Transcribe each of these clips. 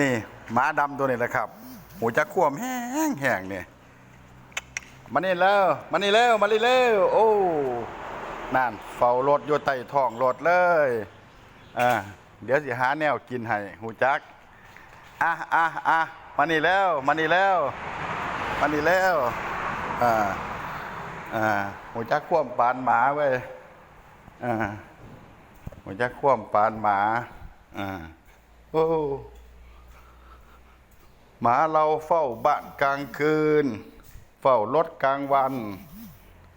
นี่หมาดำตัวนี้แหละครับหูจะควมแห้งแห้งเนี่ยมานี่แล้วมานี่แล้วมานี่แล้วโอ้นั่นเฝ้ารถอยู่ใต้ท้องรถเลยอ่าเดี๋ยวสิหาแนวกินให้หูจักอะอะอะมานี่แล้วมานี่แล้วมานี่แล้วอ่าอ่าหูจักควมปานหมาเว้ยอ่าหูจักควมปานหมาอ่า โอ้หมาเราเฝ้าบ้านกลางคืน เฝ้ารถกลางวัน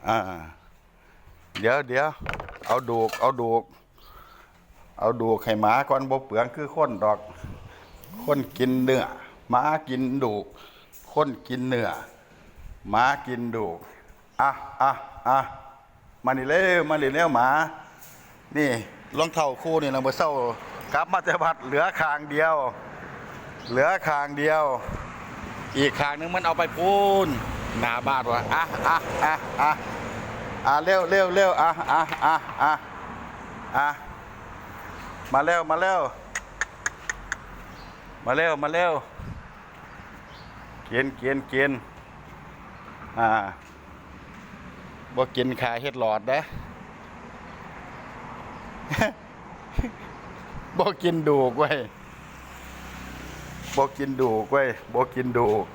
อ่าเดี๋ยวเดี๋ยวเอาดูก เอาดูก เอาดูกให้หมาก่อนบ่เปลืองคือคนดอก คนกินเนื้อหมากินดูก คนกินเนื้อหมากินดูกอะอะอะมานี่เร็วมานี่เร็วหมา นี่รองเท้าคู่นี่เราเมื่อเช้า กลับมาแต่บัดเหลือคางเดียว เหลือคางเดียว อีกคางนึงมันเอาไปปูนหน้าบ้านวะอะอะอะอะอะเร็วเร็วเร็วอะอะอะอะอะมาเร็วมาเร็วมาเร็วมาเร็วกินเกินเกินอ่าบ่กินขาเฮ็ดหลอดนะ บ่กินดูกไว้ยบอกินดูกเว้ยบอกินดูก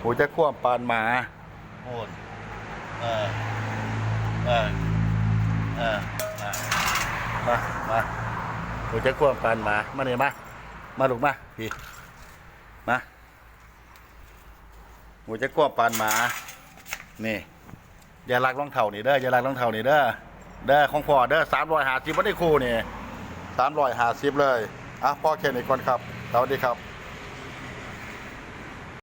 หูจะคว่ำปานหมาพูดเออเออเออเออมามาหูจะคว่ำปานหมามาเนี่ยมามาลูกมาพี่มาหูจะคว่ำปานหมานี่อย่าลักรองเท้านี่เด้ออย่าลักรองเท้านี่เด้อเด้อของพ่อเด้อสามร้อยหาสิบวันได้ครูนี่ สามร้อยหาสิบเลย อะพ่อแค่นี้ก่อนครับ สวัสดีครับ